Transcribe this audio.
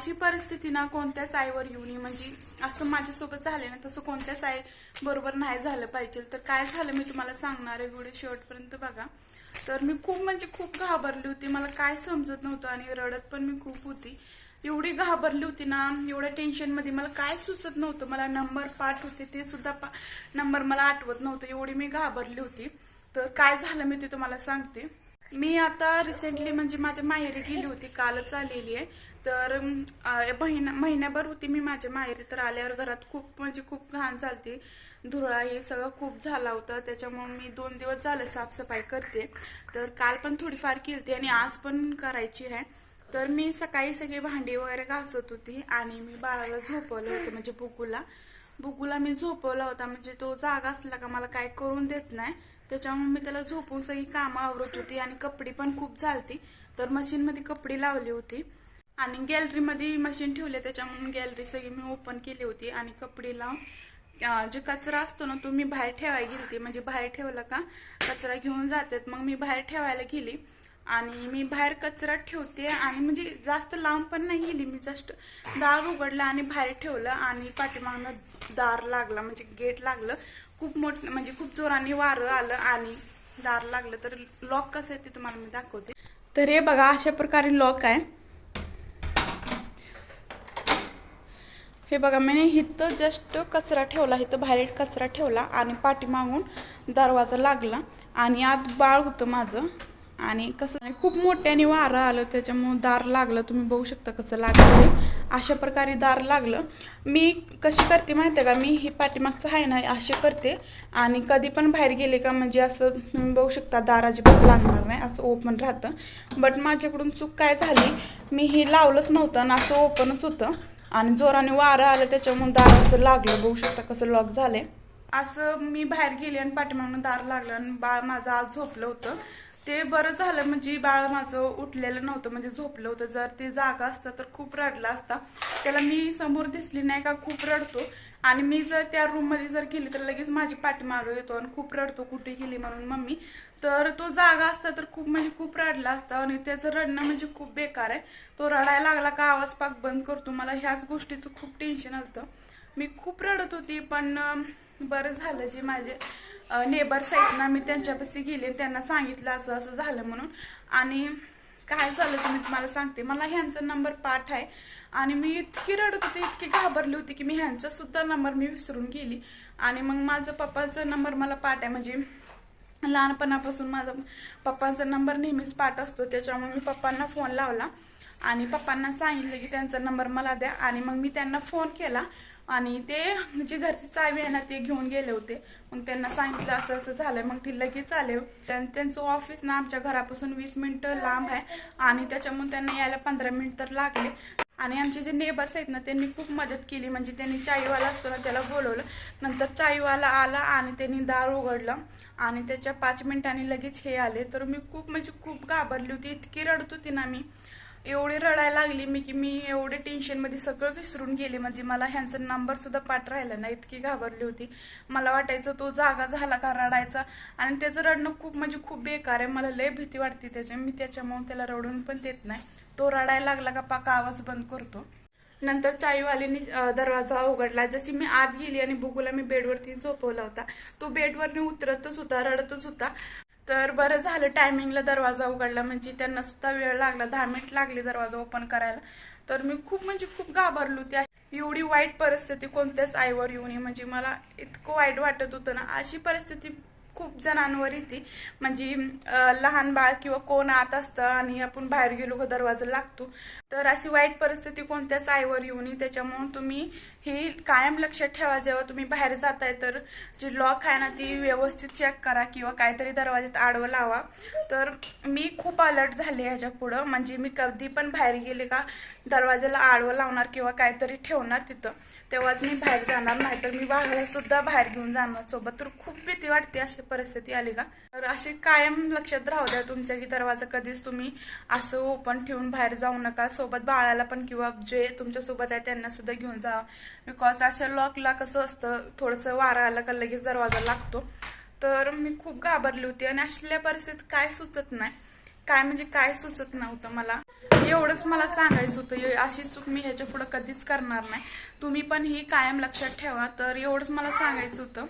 अशी परिस्थिती ना कोणत्याच आईवर येऊ नये. म्हणजे असं माझ्यासोबत झालं ना तसं कोणत्याच आई बरोबर नाही झालं पाहिजे. तर काय झालं मी तुम्हाला सांगणार आहे व्हिडिओ शेवटपर्यंत बघा. तर मी खूप म्हणजे खूप घाबरली होती. मला काय समजत नव्हतं आणि रडत पण मी खूप होती. एवढी घाबरली होती ना एवढ्या टेन्शनमध्ये मला काय सुचत नव्हतं. मला नंबर पाठ होते ते सुद्धा पा नंबर मला आठवत नव्हतं. एवढी मी घाबरली होती. तर काय झालं मी ते तुम्हाला सांगते. मी आता रिसेंटली म्हणजे माझ्या माहेरी गेली होती कालच आलेली आहे. तर महिना महिन्याभर होती मी माझ्या माहेरी तर आल्यावर घरात खूप म्हणजे खूप घाण चालती धुरळा हे सगळं खूप झाला होता त्याच्यामुळे मी दोन दिवस झालं साफसफाई करते. तर काल पण थोडीफार केलती आणि आज पण करायची आहे. तर मी सकाळी सगळी भांडी वगैरे घासत होती आणि मी बाळाला झोपवलं होतं म्हणजे बुकूला बुकूला मी झोपवला होता म्हणजे तो जागा असला का मला काय करून देत नाही. त्याच्यामुळे मी त्याला झोपून सगळी कामं आवरत होती आणि कपडे पण खूप झालती तर मशीनमध्ये कपडे लावली होती. आणि गॅलरीमध्ये मशीन ठेवले त्याच्यामुळे गॅलरी सगळी मी ओपन केली होती आणि कपडे लावून जे कचरा असतो ना तो मी बाहेर ठेवायला गेली होती. म्हणजे बाहेर ठेवला का कचरा घेऊन जातात. मग मी बाहेर ठेवायला गेली. आणि मी बाहेर कचरा ठेवते आणि म्हणजे जास्त लांब पण नाही गेली. मी जस्ट दार उघडलं आणि बाहेर ठेवलं आणि पाठीमागनं दार लागला. म्हणजे गेट लागलं. खूप मोठं म्हणजे खूप जोराने वारं आलं आणि दार लागलं. तर लॉक कसं आहे ते तुम्हाला मी दाखवते. तर हे बघा अशा प्रकारे लॉक आहे. हे बघा मी इथं जस्ट कचरा ठेवला. इथं बाहेर कचरा ठेवला आणि पाठीमागून दरवाजा लागला. आणि आत बाळ होतं माझं. आणि कसं खूप मोठ्याने वारं आलं त्याच्यामुळं दार लागलं. तुम्ही बघू शकता कसं लागलं अशा प्रकारे दार लागलं. मी कशी करते माहिती आहे का? मी हे पाठीमागचं आहे ना असे करते. आणि कधी पण बाहेर गेले का म्हणजे असं तुम्ही बघू शकता दार अजिबात लागणार नाही असं ओपन राहतं. बट माझ्याकडून चूक काय झाली? मी हे लावलंच नव्हतं आणि असं ओपनच होतं. आणि जोराने वारं आलं त्याच्यामुळं दार असं लागलं. बघू शकता कसं लॉक झालंय. असं मी बाहेर गेले आणि पाठीमागून दार लागलं आणि बाळ माझं आज झोपलं होतं. ते बरं झालं म्हणजे बाळ माझं उठलेलं नव्हतं म्हणजे झोपलं होतं. जर ते जागा असतं तर खूप रडला असता. त्याला मी समोर दिसली नाही का खूप रडतो. आणि मी जर त्या रूममध्ये जर गेली तर लगेच माझी पाठीमागं येतो आणि खूप रडतो कुठे गेली म्हणून मम्मी. तर तो जागा असता तर खूप म्हणजे खूप रडला असता. आणि त्याचं रडणं म्हणजे खूप बेकार आहे. तो रडायला लागला का आवाज पाक बंद करतो. मला ह्याच गोष्टीचं खूप टेन्शन असतं मी खूप रडत होती पण बरं झालं जे माझे नेबर्स आहेत ना मी त्यांच्यापाशी गेले त्यांना सांगितलं असं असं झालं म्हणून. आणि काय झालं ते मी तुम्हाला सांगते. मला ह्यांचा नंबर पाठ आहे. आणि मी इतकी रडत होते इतकी घाबरली होती की मी ह्यांचासुद्धा नंबर मी विसरून गेली. आणि मग माझं पप्पाचा नंबर मला पाठ आहे. म्हणजे लहानपणापासून माझा पप्पांचा नंबर नेहमीच पाठ असतो. त्याच्यामुळे मी पप्पांना फोन लावला. आणि पप्पांना सांगितलं की त्यांचा नंबर मला द्या. आणि मग मी त्यांना फोन केला. आणि ते जे घरची चावी आहे ना ते घेऊन गेले होते. मग त्यांना सांगितलं असं असं झालं मग ती लगेच आले. त्यां- त्यांचं ऑफिस ना आमच्या घरापासून वीस मिनिटं लांब आहे. आणि त्याच्यामुळे त्यांना यायला पंधरा मिनिट तर लागले. आणि आमचे जे नेबर्स आहेत ना त्यांनी खूप मदत केली. म्हणजे त्यांनी चाईवाला असतो ना त्याला बोलवलं. नंतर चाईवाला आला आणि त्यांनी दार उघडलं. आणि त्याच्या पाच मिनिटांनी लगेच हे आले. तर मी खूप म्हणजे खूप घाबरली होती. इतकी रडत होती ना मी. एवढी रडायला लागली मी की मी एवढे टेन्शनमध्ये सगळं विसरून गेले. म्हणजे मला ह्यांचा नंबरसुद्धा पाठ राहिला नाही. इतकी घाबरली होती. मला वाटायचं तो जागा झाला का रडायचा? आणि त्याचं रडणं खूप म्हणजे खूप बेकार आहे. मला लय भीती वाटते त्याच्या मी त्याच्यामुळे त्याला रडून पण देत नाही. तो रडायला लागला का पाका आवाज बंद करतो. नंतर चाईवालीने दरवाजा उघडला. जशी मी आत गेली आणि बुगूला मी बेडवरती झोपवला होता. तो बेडवरने उतरतच होता रडतच होता. तर बरं झालं टायमिंगला दरवाजा उघडला. म्हणजे त्यांना सुद्धा वेळ लागला दहा मिनिट लागली दरवाजा ओपन करायला. तर मी खूप म्हणजे खूप घाबरलो होती. एवढी वाईट परिस्थिती कोणत्याच आईवर येऊ नये. म्हणजे मला इतकं वाईट वाटत होतं ना. अशी परिस्थिती खूप जणांवर येते. म्हणजे लहान बाळ किंवा कोण आत असतं आणि आपण बाहेर गेलो का दरवाजा लागतो. तर अशी वाईट परिस्थिती कोणत्याच आईवर येऊ नये. त्याच्यामुळे तुम्ही ही कायम लक्षात ठेवा. जेव्हा तुम्ही बाहेर जाताय तर जी लॉक आहे ना ती व्यवस्थित चेक करा किंवा काहीतरी दरवाज्यात आडवं लावा. तर मी खूप अलर्ट झाले ह्याच्या पुढं. म्हणजे मी कधी पण बाहेर गेले का दरवाजाला आडवं लावणार किंवा काहीतरी ठेवणार तिथं. तेव्हाच मी बाहेर जाणार. नाही तर मी बाळाला सुद्धा बाहेर घेऊन जाणार. सोबत तर खूप भीती वाटते अशा. परिस्थिती आली का? तर असे कायम लक्षात राहू द्या तुमच्या की दरवाजा कधीच तुम्ही असं ओपन ठेवून बाहेर जाऊ नका. सोबत बाळाला पण किंवा जे तुमच्यासोबत आहे त्यांना सुद्धा घेऊन जा. बिकॉज अशा लॉकला कसं असतं थोडंसं वारा आला का लगेच दरवाजा लागतो. तर मी खूप घाबरली होती आणि असल्या परिस्थितीत काय सुचत नाही. काय म्हणजे काय सुचत नव्हतं मला. एवढंच मला सांगायचं होतं अशी चूक मी ह्याच्या पुढं कधीच करणार नाही. तुम्ही पण ही कायम लक्षात ठेवा. तर एवढंच मला सांगायचं होतं.